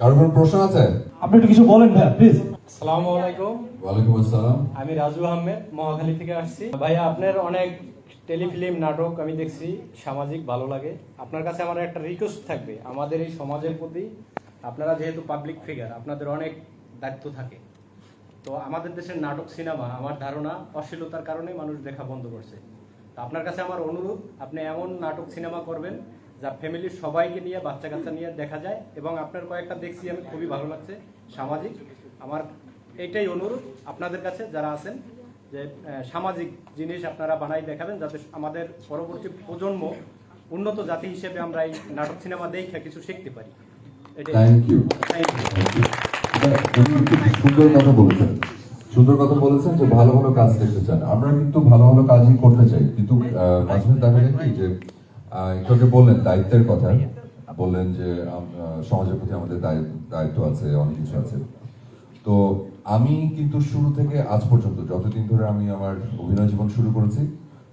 কারও কোনো প্রশ্ন আছে? আপনি একটু কিছু বলেন ভাইয়া প্লিজ আসসালামু আলাইকুম। ওয়ালাইকুম আসসালাম। আমি রাজু আহমেদ মহাখালী থেকে আসছি। ভাইয়া আপনার অনেক টেলিফিল্ম নাটক আমি দেখছি সামাজিক ভালো লাগে। আপনার কাছে আমার একটা রিকোয়েস্ট থাকবে। আমাদের এই সমাজের প্রতি আপনারা যেহেতু পাবলিক ফিগার আপনাদের অনেক দায়িত্ব থাকে। তো আমাদের দেশের নাটক সিনেমা আমার ধারণা অশ্লীলতার কারণে মানুষ দেখা বন্ধ করছে। তো আপনার কাছে আমার অনুরোধ আপনি এমন নাটক সিনেমা করবেন যা ফ্যামিলির সবাইকে নিয়ে বাচ্চা কাচ্চা নিয়ে দেখা যায়। এবং আপনার কয়েকটা দেখছি আমি খুবই ভালো লাগছে সামাজিক। আমার এটাই অনুরোধ আপনাদের কাছে যারা আছেন যে সামাজিক জিনিস আপনারা বানাই দেখাবেন যাতে আমাদের পরবর্তী প্রজন্ম উন্নত জাতি হিসেবে আমরা এই নাটক সিনেমা দেখে কিছু শিখতে পারি। সুন্দর কথা বলেছেন। সুন্দর কথা বলেছেন যে ভালো ভালো কাজ দেখতে চান। আমরা কিন্তু ভালো ভালো কাজই করতে চাই কিন্তু মাঝে দেখা যায় কি যে একটু বললেন দায়িত্বের কথা। বললেন যে সমাজের প্রতি আমাদের দায়- দায়িত্ব আছে অনেক কিছু আছে। তো আমি কিন্তু শুরু থেকে আজ পর্যন্ত যতদিন ধরে আমি আমার অভিনয় জীবন শুরু করেছি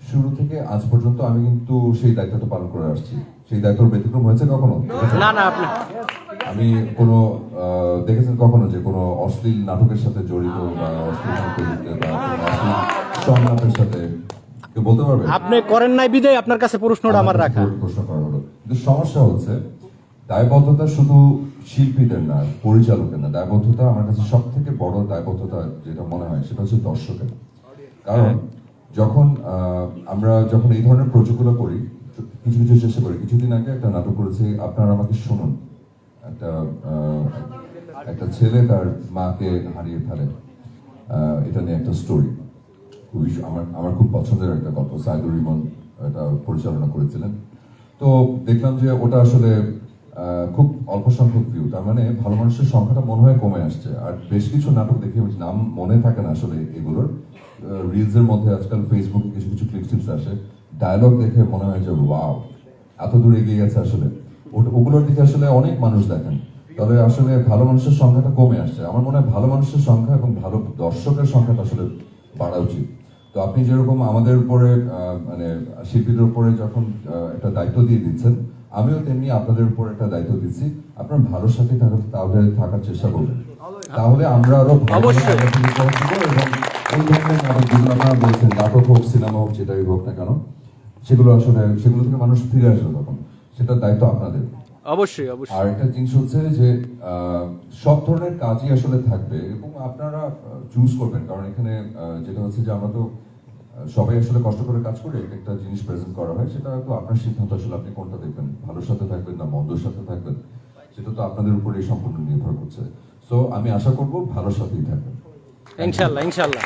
শুরু থেকে আজ পর্যন্ত আমি কিন্তু সেই দায়িত্বটা পালন করে আসছি। সেই দায়িত্ব ব্যতিক্রম হয়েছে কখনো? না না আমি কোনো আহ, দেখেছেন কখনো যে কোনো অশ্লীল নাটকের সাথে জড়িত বা অশ্লীল সংলাপের সাথে কেউ বলতে পারবে? আপনি করেন নাই বিদায় আপনার কাছে প্রশ্নটা আমার রাখা। প্রশ্ন করা হলো কিন্তু সমস্যা হচ্ছে দায়বদ্ধতা শুধু শিল্পীদের না পরিচালকের না। দায়বদ্ধতা আমার কাছে সব থেকে বড় দায়বদ্ধতা যেটা মনে হয় সেটা হচ্ছে দর্শকের। কারণ যখন আমরা যখন এই ধরনের প্রযোগগুলো করি কিছু কিছু চেষ্টা করি কিছুদিন আগে একটা নাটক করেছি আপনারা আমাকে শুনুন। একটা একটা ছেলে তার মাকে হারিয়ে ফেলে। এটা নিয়ে একটা স্টোরি খুবই আমার আমার খুব পছন্দের একটা গল্প, সাইদুর রিমন এটা পরিচালনা করেছিলেন। তো দেখলাম যে ওটা আসলে খুব অল্প সংখ্যক ভিউ তার মানে ভালো মানুষের সংখ্যাটা মনে হয় কমে আসছে। আর বেশ কিছু নাটক দেখি নাম মনে থাকে না আসলে এগুলোর। রিলস এর মধ্যে আজকাল ফেসবুকে কিছু কিছু ক্লিপ টিপস আসে। ডায়লগ দেখে মনে হয় যে ওয়াও এত দূর এগিয়ে গেছে আসলে। ওগুলোর দিকে আসলে অনেক মানুষ দেখেন। তবে আসলে ভালো মানুষের সংখ্যাটা কমে আসছে। আমার মনে হয় ভালো মানুষের সংখ্যা এবং ভালো দর্শকের সংখ্যাটা আসলে বাড়া উচিত। তো আপনি যেরকম আমাদের উপরে মানে শিল্পীদের উপরে যখন একটা দায়িত্ব দিয়ে দিচ্ছেন আমিও তেমনি আপনাদের উপর একটা দায়িত্ব দিচ্ছি। আপনার ভালোর সাথে তাহলে থাকার চেষ্টা করবেন। তাহলে আমরা আরও ভালো এবং ধরনের আপনারা বলছেন নাটক হোক সিনেমা হোক যেটাই হোক না কেন সেগুলো আসলে সেগুলো থেকে মানুষ ফিরে আসবে তখন। সেটার দায়িত্ব আপনাদের। অবশ্যই অবশ্যই। আর একটা জিনিস হচ্ছে যে সব ধরনের কাজই আসলে থাকবে এবং আপনারা চুজ করবেন। কারণ এখানে যেটা হচ্ছে যে আমরা তো সবাই আসলে কষ্ট করে কাজ করে এক একটা জিনিস প্রেজেন্ট করা হয় সেটা তো আপনার সিদ্ধান্ত আসলে আপনি কোনটা দেখবেন? ভালোর সাথে থাকবেন না মন্দর সাথে থাকবেন? সেটা তো আপনাদের উপরেই সম্পূর্ণ নির্ভর করছে। সো আমি আশা করব ভালোর সাথেই থাকবেন। ইনশাল্লাহ ইনশাল্লাহ।